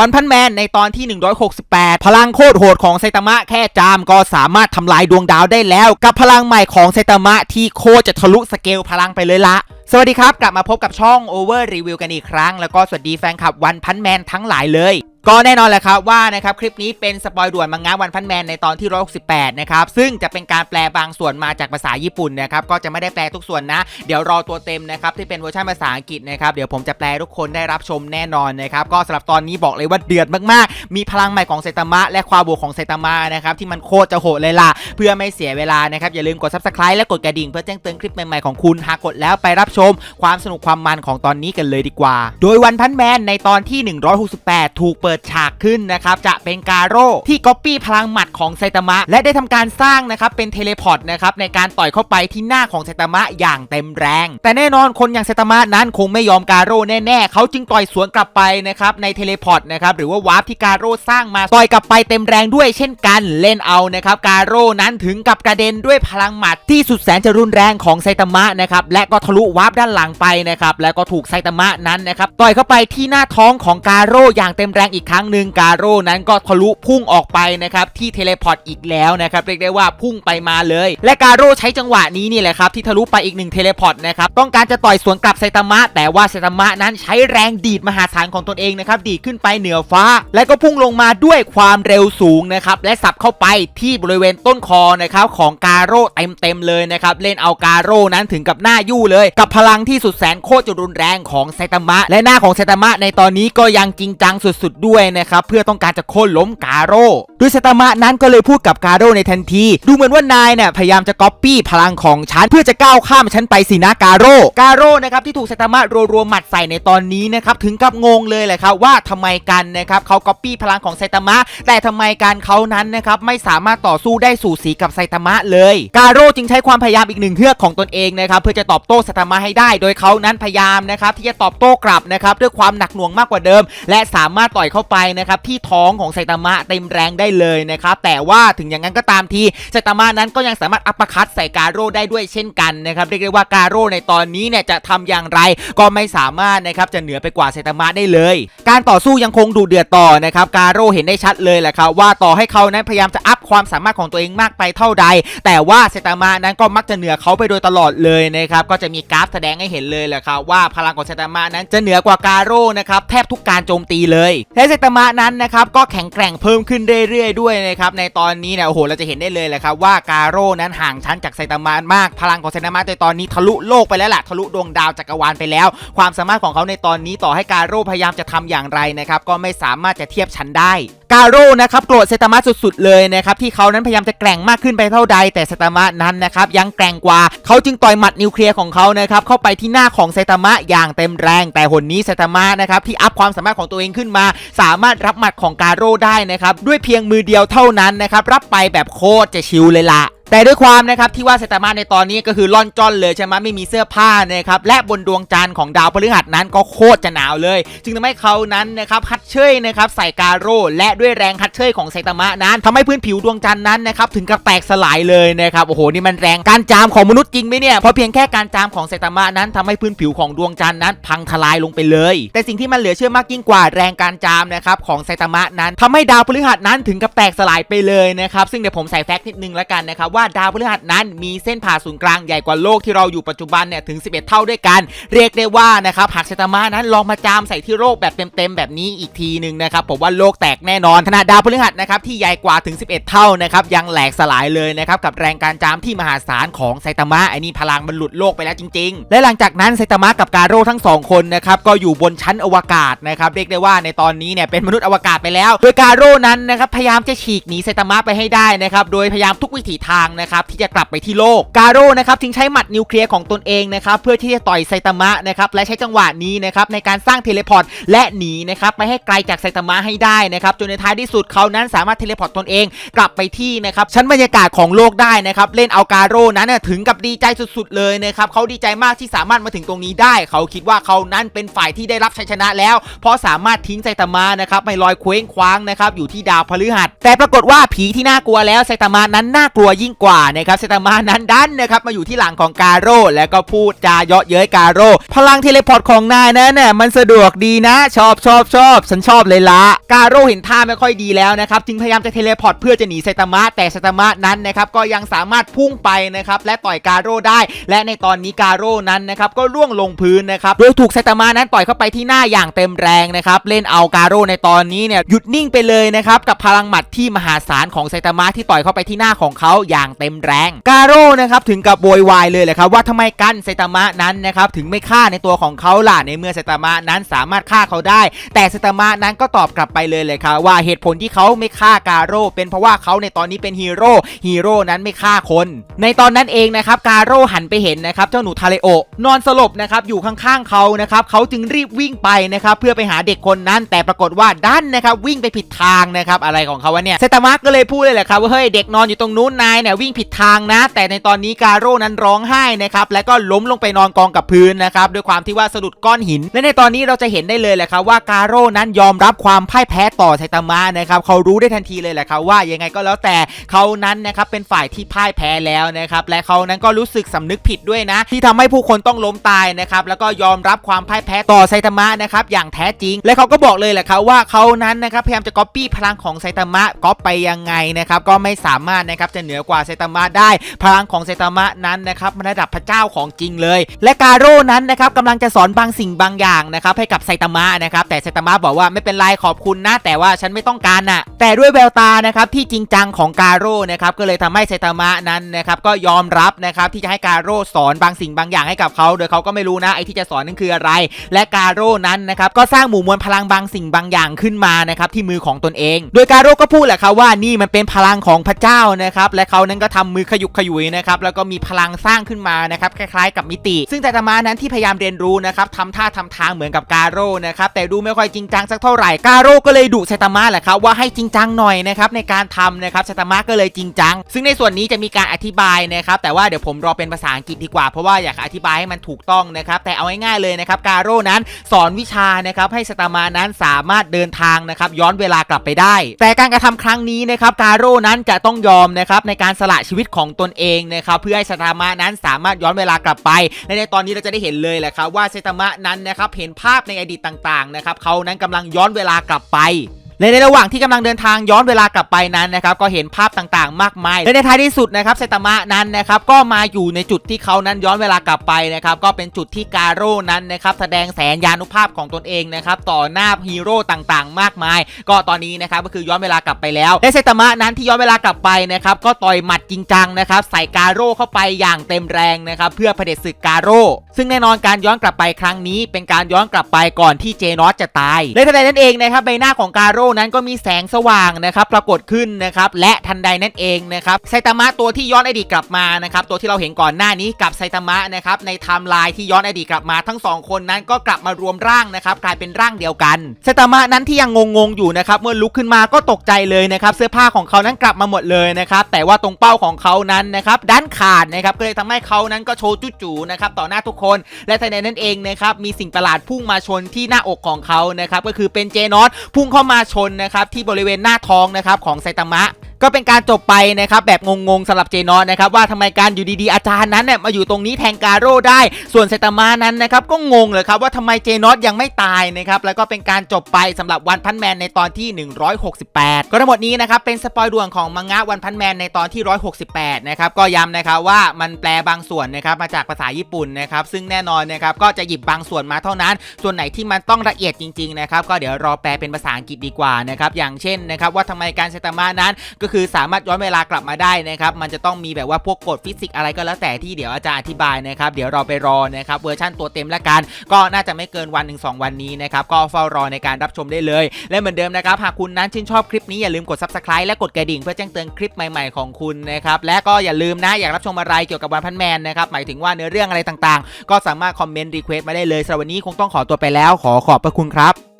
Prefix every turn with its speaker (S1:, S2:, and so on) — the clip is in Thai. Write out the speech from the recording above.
S1: วันพันแมนในตอนที่ 168 พลังโคตรโหดของไซตามะแค่จามก็สามารถทำลายดวงดาวได้แล้ว กับพลังใหม่ของไซตามะที่โคตรจะทะลุสเกลพลังไปเลยละสวัสดีครับ กลับมาพบกับช่อง Over Review กันอีกครั้ง แล้วก็สวัสดีแฟนคลับวันพันแมนทั้งหลายเลย ก็แน่นอนแหละครับว่านะครับคลิปนี้เป็นสปอยด่วนมังงะวันพันแมนในตอนที่ 168 นะครับ ซึ่งจะเป็นการแปลบางส่วนมาจากภาษาญี่ปุ่นนะครับ ก็จะไม่ได้แปลทุกส่วนนะ เดี๋ยวรอตัวเต็มนะครับ ที่เป็นเวอร์ชันภาษาอังกฤษนะครับ เดี๋ยวผมจะแปลทุกคนได้รับชมแน่นอนนะครับ ก็สำหรับตอนนี้บอกเลยว่าเดือดมากๆ มีพลังใหม่ของไซตามะและความบวกของไซตามะนะครับที่มันโคตรจะโหดเลยล่ะเพื่อไม่เสียเวลานะครับอย่าลืมกด subscribe และกดกระดิ่งเพื่อแจ้งเตือนคลิปใหม่ๆของคุณหากกดแล้วไปรับชม ความสนุกความมันของตอนนี้กันเลยดีกว่า โดยวันพันแมนในตอนที่ 168 ถูกเปิดฉากขึ้นนะครับจะเป็นกาโร่ที่ก๊อปปี้พลังหมัดของไซตามะ และได้ทำการสร้างนะครับเป็นเทเลพอร์ตนะครับในการต่อยเข้าไปที่หน้าของไซตามะอย่างเต็มแรง แต่แน่นอนคนอย่างไซตามะนั้นคงไม่ยอมกาโร่แน่ๆเขาจึงต่อยสวนกลับไปนะครับในเทเลพอร์ตนะครับหรือว่าวาร์ปที่กาโร่สร้างมาต่อยกลับไปเต็มแรงด้วยเช่นกันเล่นเอานะครับกาโร่นั้นถึงกับกระเด็นด้วยพลังหมัดที่สุดแสนจะรุนแรงของไซตามะนะครับและก็ทะลุวาร์ปด้านหลังไปนะครับแล้วก็ถูกไซตามะนั้นนะครับต่อยเข้าไปที่หน้าท้องของกาโร่อย่างเต็มแรงอีกครั้งหนึ่งกาโร่นั้นก็ทะลุพุ่งออกไปนะครับที่เทเลพอร์ตอีกแล้วนะครับเรียกได้ว่าพุ่งไปมาเลย และกาโร่ใช้จังหวะนี้นี่แหละครับที่ทะลุไปอีกหนึ่งเทเลพอร์ตนะครับต้องการจะต่อยสวนกลับไซตามะ แต่ว่าไซตามะนั้นใช้แรงดีดมหาศาลของตนเองนะครับดีดขึ้นไปเหนือฟ้า และก็พุ่งลงมาด้วยความเร็วสูงนะครับและสับเข้าไปที่บริเวณต้นคอนะครับของกาโร่เต็มๆเลยนะครับเล่นเอากาโร่นั้นถึงกับหน้ายู่เลย กับพลังที่สุดแสนโคตรจะรุนแรงของไซตามะ และหน้าของไซตามะในตอนนี้ก็ยังจริงจังสุดๆด้วยนะครับเพื่อต้องการจะโค่นล้มกาโร่ด้วยไซตามะนั้นก็เลยพูดกับกาโร่ในทันที ดูเหมือนว่านายเนี่ยพยายามจะก๊อปปี้พลังของฉันเพื่อจะก้าวข้ามฉันไปสินะกาโร่กาโร่นะครับที่ถูกไซตามะรัวๆหมัดใส่ในตอนนี้นะครับถึงกับงงเลยแหละครับว่าทำไมกันนะครับเขาก๊อปปี้พลังของไซตามะ แต่ทำไมการเขานั้นนะครับไม่สามารถต่อสู้ได้สู่สีกับไซตามะเลยกาโร่จึงใช้ความพยายามอีกหนึ่งเทือกของตนเองนะครับเพื่อจะตอบโต้ไซตามะให้ได้ โดยเขานั้นพยายามนะครับที่จะตอบโต้กลับนะครับด้วยความหนักหน่วงมากกว่าเดิม และสามารถต่อยเข้าไปนะครับที่ท้องของไซตามะเต็มแรงได้เลยนะครับแต่ว่าถึงอย่างนั้นก็ตามทีไซตามะนั้นก็ยังสามารถอัปปอร์คัตใส่กาโร่ได้ด้วยเช่นกันนะครับเรียกได้ว่ากาโร่ในตอนนี้เนี่ยจะทำอย่างไรก็ไม่สามารถนะครับจะเหนือไปกว่าไซตามะได้เลย การต่อสู้ยังคงดูเดือดต่อนะครับกาโร่เห็นได้ชัดเลยแหละครับว่าต่อให้เขานั้นพยายามจะอัพความสามารถของตัวเองมากไปเท่าใด แต่ว่าไซตามะนั้นก็มักจะเหนือเขาไปโดยตลอดเลยนะครับก็จะมีกราฟแสดงให้เห็นเลยแหละครับว่าพลังของไซตามะนั้นจะเหนือกว่ากาโร่นะครับแทบทุกการโจมตีเลยและไซตามะนั้นนะครับก็แข็งแกร่งเพิ่มขึ้นเรื่อยๆด้วยนะครับในตอนนี้เนี่ยโอ้โหเราจะเห็นได้เลยแหละครับว่ากาโร่นั้นห่างชั้นจากไซตามะมากพลังของไซตามะในตอนนี้ทะลุโลกไปแล้วล่ะทะลุดวงดาวจักรวาลไปแล้ว ความสามารถของเขาในตอนนี้ต่อให้กาโร่พยายามจะทำอย่างไรนะครับก็ไม่สามารถจะเทียบชั้นได้กาโร่นะครับโกรธเซตามะสุดๆเลยนะครับที่เขานั้นพยายามจะแกร่งมากขึ้นไปเท่าใด แต่เซตามะนั้นนะครับยังแกร่งกว่าเขาจึงต่อยหมัดนิวเคลียร์ของเขานะครับเข้าไปที่หน้าของเซตามะอย่างเต็มแรง แต่หนนี้เซตามะนะครับที่อัพความสามารถของตัวเองขึ้นมา สามารถรับหมัดของกาโร่ได้นะครับด้วยเพียงมือเดียวเท่านั้นนะครับรับไปแบบโคตรจะชิลเลยล่ะ แต่ด้วยความนะครับที่ว่าไซตามะในตอนนี้ก็คือล่อนจ้อนเลยใช่ไหมไม่มีเสื้อผ้านะครับและบนดวงจันทร์ของดาวพฤหัสนั้นก็โคตรจะหนาวเลย จึงทำให้เขานั้นนะครับฮัดเชยนะครับใส่กาโร่และด้วยแรงฮัดเชยของไซตามะนั้นทำให้พื้นผิวดวงจันทร์นั้นนะครับถึงกับแตกสลายเลยนะครับโอ้โหนี่มันแรงการจามของมนุษย์จริงไหมเนี่ยเพราะเพียงแค่การจามของไซตามะนั้นทำให้พื้นผิวของดวงจันทร์นั้น พังทลายลงไปเลย แต่สิ่งที่มันเหลือเชื่อมากยิ่งกว่าแรงการจามนะครับของไซตามะนั้นทำให้ดาวพฤหัสนั้นถึงกับแตกสลายไปเลยนะครับซึ่งเดี๋ยวผมใส่แฟกต์นิดนึงแล้วกันนะครับว่าดาวพฤหัสนั้นมีเส้นผ่าศูนย์กลางใหญ่กว่าโลกที่เราอยู่ปัจจุบันเนี่ยถึง 11 เท่าด้วยกัน เรียกได้ว่านะครับหากไซตามะนั้นลองมาจามใส่ที่โลกแบบเต็มๆแบบนี้อีกทีหนึ่งนะครับผมว่าโลกแตกแน่นอนขนาดดาวพฤหัสนะครับที่ใหญ่กว่าถึง 11 เท่านะครับยังแหลกสลายเลยนะครับกับแรงการจามที่มหาศาลของไซตามะไอ้นี่พลังมันหลุดโลกไปแล้วจริง ๆ และหลังจากนั้นไซตามะกับกาโร่ทั้งสองคนนะครับก็อยู่บนชั้นอวกาศนะครับเรียกได้ว่าในตอนนี้เนี่ยเป็นมนุษย์อวกาศไปแล้ว โดยกาโร่นั้นนะครับพยายามจะฉีกหนีไซตามะไปให้ได้นะครับโดยพยายามทุกวิถีทางนะครับที่จะกลับไปที่โลกกาโร่นะครับทิ้งใช้หมัดนิวเคลียร์ของตนเองนะครับเพื่อที่จะต่อยไซตามะนะครับและใช้จังหวะนี้นะครับในการสร้างเทเลพอร์ตและหนีนะครับไปให้ไกลจากไซตามะให้ได้นะครับจนในท้ายที่สุดเขานั้นสามารถเทเลพอร์ตตนเองกลับไปที่นะครับชั้นบรรยากาศของโลกได้นะครับเล่นเอากาโร่นั้นถึงกับดีใจสุดๆเลยนะครับเขาดีใจมากที่สามารถมาถึงตรงนี้ได้ เขาคิดว่าเขานั้นเป็นฝ่ายที่ได้รับชัยชนะแล้ว เพราะสามารถทิ้งไซตามะนะครับไปลอยเคว้งคว้างนะครับอยู่ที่ดาวพฤหัส แต่ปรากฏว่าผีที่น่ากลัวแล้วไซตามะนั้นน่ากลัวยิ่งกว่านะครับไซตามะนั้นดันนะครับมาอยู่ที่หลังของกาโร่แล้วก็พูดจาเยาะเย้ยกาโร่พลังเทเลพอร์ตของนายนั้นน่ะมันสะดวกดีนะ ชอบชอบชอบฉันชอบเลยละกาโร่เห็นท่าไม่ค่อยดีแล้วนะครับจึงพยายามจะเทเลพอร์ตเพื่อจะหนีไซตามะแต่ไซตามะนั้นนะครับก็ยังสามารถพุ่งไปนะครับและต่อยกาโร่ได้ และในตอนนี้กาโร่นั้นนะครับก็ร่วงลงพื้นนะครับโดยถูกไซตามะนั้นต่อยเข้าไปที่หน้าอย่างเต็มแรงนะครับเล่นเอากาโร่ในตอนนี้เนี่ยหยุดนิ่งไปเลยนะครับกับพลังหมัดที่มหาศาลของไซตามะที่ต่อยเข้าไปที่หน้าของเขาอย่างเต็มแรงกาโร่นะครับถึงกับโวยวายเลยแหละครับว่าทำไมกันไซตามะนั้นนะครับถึงไม่ฆ่าในตัวของเขาล่ะในเมื่อไซตามะนั้นสามารถฆ่าเขาได้ แต่ไซตามะนั้นก็ตอบกลับไปเลยเลยครับว่าเหตุผลที่เขาไม่ฆ่ากาโร่เป็นเพราะว่าเขาในตอนนี้เป็นฮีโร่ฮีโร่นั้นไม่ฆ่าคน ในตอนนั้นเองนะครับกาโร่หันไปเห็นนะครับเจ้าหนูทาเลโอนอนสลบนะครับอยู่ข้างๆเขานะครับเขาจึงรีบวิ่งไปนะครับเพื่อไปหาเด็กคนนั้น แต่ปรากฏว่าดันนะครับวิ่งไปผิดทางนะครับอะไรของเขาวะเนี่ยไซตามะก็เลยพูดเลยแหละครับว่าเฮ้ยเด็กนอนอยู่ตรงนู้นนายเนี่ยวิ่งผิดทางนะ แต่ในตอนนี้การโร่นั้นร้องไห้นะครับและก็ล้มลงไปนอนกองกับพื้นนะครับด้วยความที่ว่าสะดุดก้อนหิน และในตอนนี้เราจะเห็นได้เลยแหละครับว่าการโร่นั้นยอมรับความพ่ายแพ้ต่อไซตามะนะครับเขารู้ได้ทันทีเลยแหละครับว่ายังไงก็แล้วแต่เขานั้นนะครับเป็นฝ่ายที่พ่ายแพ้แล้วนะครับและเขานั้นก็รู้สึกสำนึกผิดด้วยนะ ที่ทำให้ผู้คนต้องล้มตายนะครับแล้วก็ยอมรับความพ่ายแพ้ต่อไซตามะนะครับอย่างแท้จริง และเขาก็บอกเลยแหละครับว่าเขานั้นนะครับพยายามจะก๊อปปี้พลังของไซตามะก๊อปไปยังไงนะครับก็ไม่สามารถนะครับจะเหนือกว่าไซตามะได้ พลังของไซตามะนั้นนะครับมันระดับพระเจ้าของจริงเลย และกาโร่นั้นนะครับกำลังจะสอนบางสิ่งบางอย่างนะครับให้กับไซตามะนะครับแต่ไซตามะบอกว่าไม่เป็นไรขอบคุณนะ แต่ว่าฉันไม่ต้องการน่ะ แต่ด้วยแววตานะครับที่จริงจังของกาโร่นะครับก็เลยทำให้ไซตามะนั้นนะครับก็ยอมรับนะครับที่จะให้กาโร่สอนบางสิ่งบางอย่างให้กับเขาโดยเขาก็ไม่รู้นะไอ้ที่จะสอนนั่นคืออะไร และกาโร่นั้นนะครับก็สร้างหมู่มวลพลังบางสิ่งบางอย่างขึ้นมานะครับที่มือของตนเอง โดยกาโร่ก็พูดแหละครับว่านี่มันเป็นพลังของพระเจ้านะครับและเขานั้นก็ทำมือขยุกขยุยนะครับแล้วก็มีพลังสร้างขึ้นมานะครับคล้ายๆ กับมิติ ซึ่งไซตามะนั้นที่พยายามเรียนรู้นะครับทำท่าทำทางเหมือนกับกาโร่นะครับแต่ดูไม่ค่อยจริงจังสักเท่าไหร่กาโร่ก็เลยดุไซตามะแหละครับว่าให้จริงจังหน่อยนะครับในการทำนะครับไซตามะก็เลยจริงจัง ซึ่งในส่วนนี้จะมีการอธิบายนะครับแต่ว่าเดี๋ยวผมรอเป็นภาษาอังกฤษดีกว่าเพราะว่าอยากอธิบายให้มันถูกต้องนะครับแต่เอาง่ายๆเลยนะครับกาโร่นั้นสอนวิชานะครับให้ไซตามะนั้นสามารถเดินทางนะครับย้อนเวลากลับไปได้ แต่การกระทำครั้งนี้นะครับกาโร่นั้นจะต้องยอมนะครับในการสละชีวิตของตนเองนะครับเพื่อให้ไซตามะนั้นสามารถย้อนเวลากลับไปและในตอนนี้เราจะได้เห็นเลยแหละครับว่าไซตามะนั้นนะครับเห็นภาพในอดีตต่างๆนะครับเขานั้นกำลังย้อนเวลากลับไป และในระหว่างที่กำลังเดินทางย้อนเวลากลับไปนั้นนะครับก็เห็นภาพต่างๆ มากมาย และในท้ายที่สุดนะครับไซตามะนั้นนะครับก็มาอยู่ในจุดที่เขานั้นย้อนเวลากลับไปนะครับก็เป็นจุดที่กาโร่นั้นนะครับแสดงแสนยานุภาพของตนเองนะครับต่อหน้าฮีโร่ต่างๆ มากมาย ก็ตอนนี้นะครับก็คือย้อนเวลากลับไปแล้วและไซตามะนั้นที่ย้อนเวลากลับไปนะครับก็ต่อยหมัดจริงจังนะครับใส่กาโร่เข้าไปอย่างเต็มแรงนะครับเพื่อเผด็จศึกกาโร่ซึ่งแน่นอนการย้อนกลับไปครั้งนี้ เป็นการย้อนกลับไปก่อนที่เจนอสจะตายและทันใดนั้นเองนะครับใบหน้าของกาโร่นั้นก็มีแสงสว่างนะครับปรากฏขึ้นนะครับและทันใดนั่นเองนะครับไซตามะตัวที่ย้อนอดีตกลับมานะครับตัวที่เราเห็นก่อนหน้านี้กับไซตามะนะครับในไทม์ไลน์ที่ย้อนอดีตกลับมาทั้งสองคนนั้นก็กลับมารวมร่างนะครับกลายเป็นร่างเดียวกันไซตามะนั้นที่ยังงงๆอยู่นะครับเมื่อลุกขึ้นมาก็ตกใจเลยนะครับเสื้อผ้าของเขานั้นกลับมาหมดเลยนะครับแต่ว่าตรงเป้าของเขานั้นนะครับด้านขาดนะครับก็เลยทำให้เขานั้นก็โชว์จุจูนะครับต่อหน้าทุกคน และทันใดนั้นเองนะครับมีสิ่งประหลาดพุ่งมาชนที่หน้าอกของเขานะครับก็คือเป็นเจนอสพุ่งเข้ามาชนนะครับที่บริเวณหน้าท้องนะครับของไซตามะก็เป็นการจบไปนะครับแบบงงๆสำหรับเจนอสนะครับว่าทำไมการอยู่ดีๆอาจารย์นั้นเนี่ยมาอยู่ตรงนี้แทงกาโร่ได้ ส่วนไซตามะนั้นนะครับก็งงเลยครับว่าทำไมเจนอสยังไม่ตายนะครับแล้วก็เป็นการจบไปสำหรับวันพันแมนในตอนที่ 168 ก็ทั้งหมดนี้นะครับเป็นสปอยด่วนของมังงะวันพันแมนในตอนที่ 168 นะครับก็ย้ำนะครับว่ามันแปลบางส่วนนะครับมาจากภาษาญี่ปุ่นนะครับซึ่งแน่นอนนะครับก็จะหยิบบางส่วนมาเท่านั้น ส่วนไหนที่มันต้องละเอียดจริงๆนะครับก็เดี๋ยวรอแปลเป็นภาษาอังกฤษดีกว่านะครับอย่างเช่นนะครับว่าทำไมการไซตามะนั้นก็คือสามารถย้อนเวลากลับมาได้นะครับมันจะต้องมีแบบว่าพวกกฎฟิสิกส์อะไรก็แล้วแต่ที่เดี๋ยวอาจารย์อธิบายนะครับเดี๋ยวเราไปรอนะครับเวอร์ชั่นตัวเต็มละกัน ก็น่าจะไม่เกินวันหนึ่งสองวันนี้นะครับก็เฝ้ารอในการรับชมได้เลย และเหมือนเดิมนะครับหากคุณนั้นชื่นชอบคลิปนี้อย่าลืมกด subscribe และกดกระดิ่งเพื่อแจ้งเตือนคลิปใหม่ๆของคุณนะครับและก็อย่าลืมนะอยากรับชมอะไรเกี่ยวกับวันพันแมนนะครับหมายถึงว่าเนื้อเรื่องอะไรต่างๆ ก็สามารถคอมเมนต์รีเควสต์มาได้เลยสำหรับวันนี้คงต้องขอตัวไปแล้วขอขอบพระคุณครับ